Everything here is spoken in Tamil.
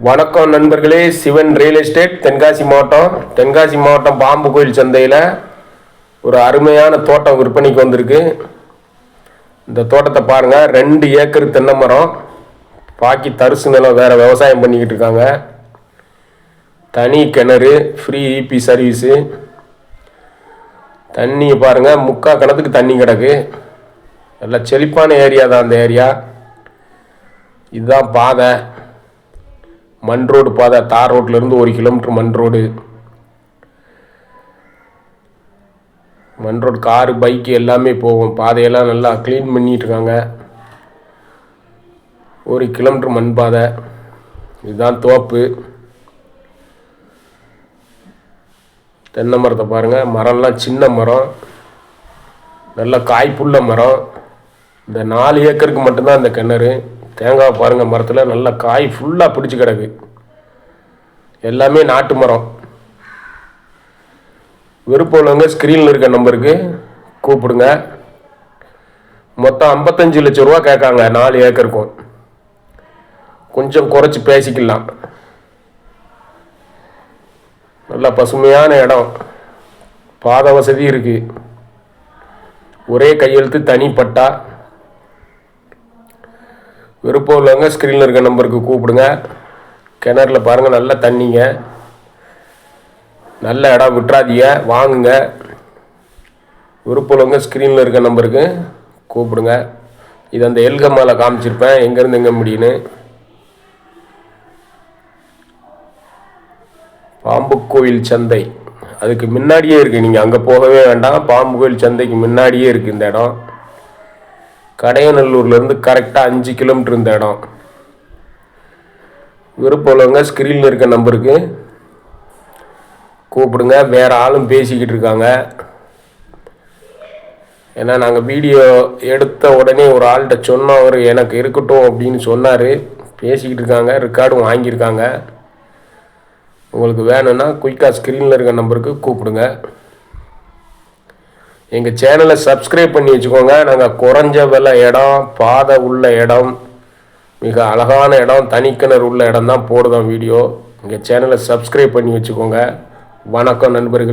வணக்கம் நண்பர்களே சிவன் ரியல் எஸ்டேட் தென்காசி மாவட்டம். தென்காசி மாவட்டம் பாம்பு கோயில் சந்தையில் ஒரு அருமையான தோட்டம் விற்பனைக்கு வந்திருக்கு. இந்த தோட்டத்தை பாருங்கள் ரெண்டு ஏக்கர் தென்னை மரம் பாக்கி தரிசு நிலம் வேறு விவசாயம் பண்ணிக்கிட்டு இருக்காங்க. தனி கிணறு ஃப்ரீ இபி சர்வீஸு தண்ணியை பாருங்கள் முக்கால் கிணத்துக்கு தண்ணி கிடக்கு. நல்லா செழிப்பான ஏரியா தான் அந்த ஏரியா இதுதான் பாதை. மண் ரோடு பாதை தார் ரோட்லேருந்து ஒரு கிலோமீட்டர் மண் ரோடு மண் ரோடு காரு பைக்கு எல்லாமே போகும். பாதையெல்லாம் நல்லா க்ளீன் பண்ணிட்டு இருக்காங்க ஒரு கிலோமீட்டர் மண் பாதை. இதுதான் தோப்பு. தென்னை மரத்தை பாருங்கள் மரம்லாம் சின்ன மரம். நல்ல காய்ப்புள்ள மரம். இந்த நாலு ஏக்கருக்கு மட்டும்தான் இந்த கிணறு. தேங்காய் பாருங்கள் மரத்தில் நல்ல காய் ஃபுல்லாக பிடிச்சி கிடக்கு. எல்லாமே நாட்டு மரம். விருப்பம் உள்ளவங்க ஸ்க்ரீனில் இருக்க நம்பருக்கு கூப்பிடுங்க. மொத்தம் ஐம்பத்தஞ்சு லட்ச ரூபா கேட்காங்க நாலு ஏக்கருக்கும். கொஞ்சம் குறைச்சி பேசிக்கலாம். நல்லா பசுமையான இடம். பாத வசதி இருக்குது ஒரே கையெழுத்து தனிப்பட்டா விருப்பம் உள்ளவங்க ஸ்க்ரீனில் இருக்க நம்பருக்கு கூப்பிடுங்க. கிணறுல பாருங்கள் நல்ல தண்ணிங்க. நல்ல இடம் விட்டுறாதீங்க வாங்குங்க. விருப்பம் உள்ளவங்க ஸ்க்ரீனில் இருக்க நம்பருக்கு கூப்பிடுங்க. இது அந்த எல்கம்மாவில் காமிச்சிருப்பேன். எங்கேருந்து எங்கே முடியுன்னு பாம்பு கோயில் சந்தை. அதுக்கு முன்னாடியே இருக்குது நீங்கள் அங்கே போகவே வேண்டாம். பாம்பு கோயில் சந்தைக்கு முன்னாடியே இருக்குது இந்த இடம். கடையநல்லூர்லேருந்து கரெக்டாக அஞ்சு கிலோமீட்டர் இந்த இடம். விருப்பம் உள்ளவங்க ஸ்க்ரீனில் இருக்க நம்பருக்கு கூப்பிடுங்க. வேறு ஆளும் பேசிக்கிட்டு இருக்காங்க. ஏன்னா நாங்கள் வீடியோ எடுத்த உடனே ஒரு ஆள்கிட்ட சொன்னோம் அவர் எனக்கு இருக்கட்டும் அப்படின்னு சொன்னார். பேசிக்கிட்டு இருக்காங்க. ரெக்கார்டும் வாங்கியிருக்காங்க. உங்களுக்கு வேணும்னா குயிக்காக ஸ்க்ரீனில் இருக்க நம்பருக்கு கூப்பிடுங்க. எங்கள் சேனலை சப்ஸ்கிரைப் பண்ணி வச்சுக்கோங்க. நாங்கள் குறைஞ்ச விலை இடம் பாதை உள்ள இடம் மிக அழகான இடம் தனிக்கிணறு உள்ள இடம் தான் போடுதோம் வீடியோ. எங்கள் சேனலை சப்ஸ்கிரைப் பண்ணி வச்சுக்கோங்க. வணக்கம் நண்பர்களே.